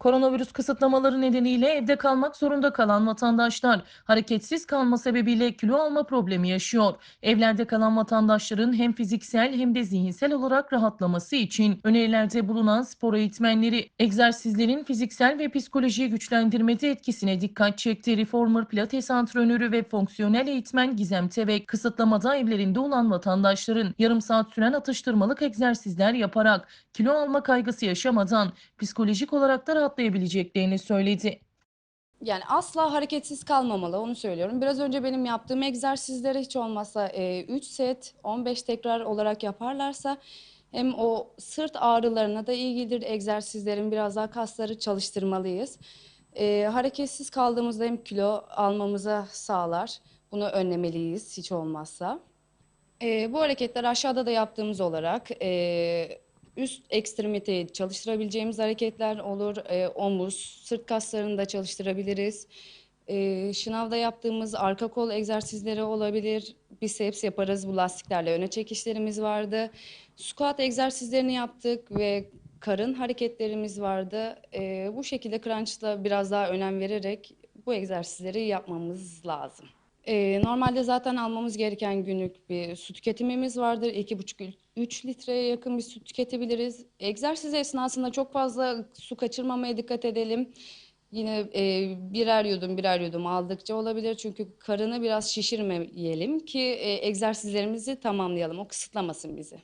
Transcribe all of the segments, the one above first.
Koronavirüs kısıtlamaları nedeniyle evde kalmak zorunda kalan vatandaşlar hareketsiz kalma sebebiyle kilo alma problemi yaşıyor. Evlerde kalan vatandaşların hem fiziksel hem de zihinsel olarak rahatlaması için önerilerde bulunan spor eğitmenleri egzersizlerin fiziksel ve psikolojiyi güçlendirmede etkisine dikkat çekti. Reformer Pilates antrenörü ve fonksiyonel eğitmen Gizem Tevek kısıtlamada evlerinde olan vatandaşların yarım saat süren atıştırmalık egzersizler yaparak kilo alma kaygısı yaşamadan psikolojik olarak da rahatlayabileceklerini söyledi. Yani asla hareketsiz kalmamalı onu söylüyorum. Biraz önce benim yaptığım egzersizleri hiç olmazsa 3 set 15 tekrar olarak yaparlarsa hem o sırt ağrılarına da iyi gelir egzersizlerin biraz daha kasları çalıştırmalıyız. E, hareketsiz kaldığımızda hem kilo almamıza sağlar. Bunu önlemeliyiz hiç olmazsa. E, bu hareketler aşağıda da yaptığımız olarak e, üst ekstremiteyi çalıştırabileceğimiz hareketler olur. E, omuz, sırt kaslarını da çalıştırabiliriz. E, şınavda yaptığımız arka kol egzersizleri olabilir. Biceps yaparız. Bu lastiklerle öne çekişlerimiz vardı. Squat egzersizlerini yaptık ve karın hareketlerimiz vardı. E, bu şekilde crunch'la biraz daha önem vererek bu egzersizleri yapmamız lazım. Ee, normalde zaten almamız gereken günlük bir su tüketimimiz vardır. 2,5-3 litreye yakın bir su tüketebiliriz. Egzersiz esnasında çok fazla su kaçırmamaya dikkat edelim. Yine e, birer yudum birer yudum aldıkça olabilir. Çünkü karını biraz şişirmeyelim ki e, egzersizlerimizi tamamlayalım. O kısıtlamasın bizi.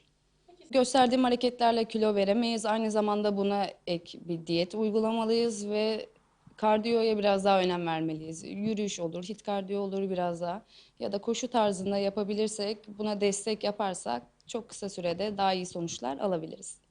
Gösterdiğim hareketlerle kilo veremeyiz. Aynı zamanda buna ek bir diyet uygulamalıyız ve kardiyoya biraz daha önem vermeliyiz. Yürüyüş olur, hit kardiyo olur biraz daha ya da koşu tarzında yapabilirsek, buna destek yaparsak çok kısa sürede daha iyi sonuçlar alabiliriz.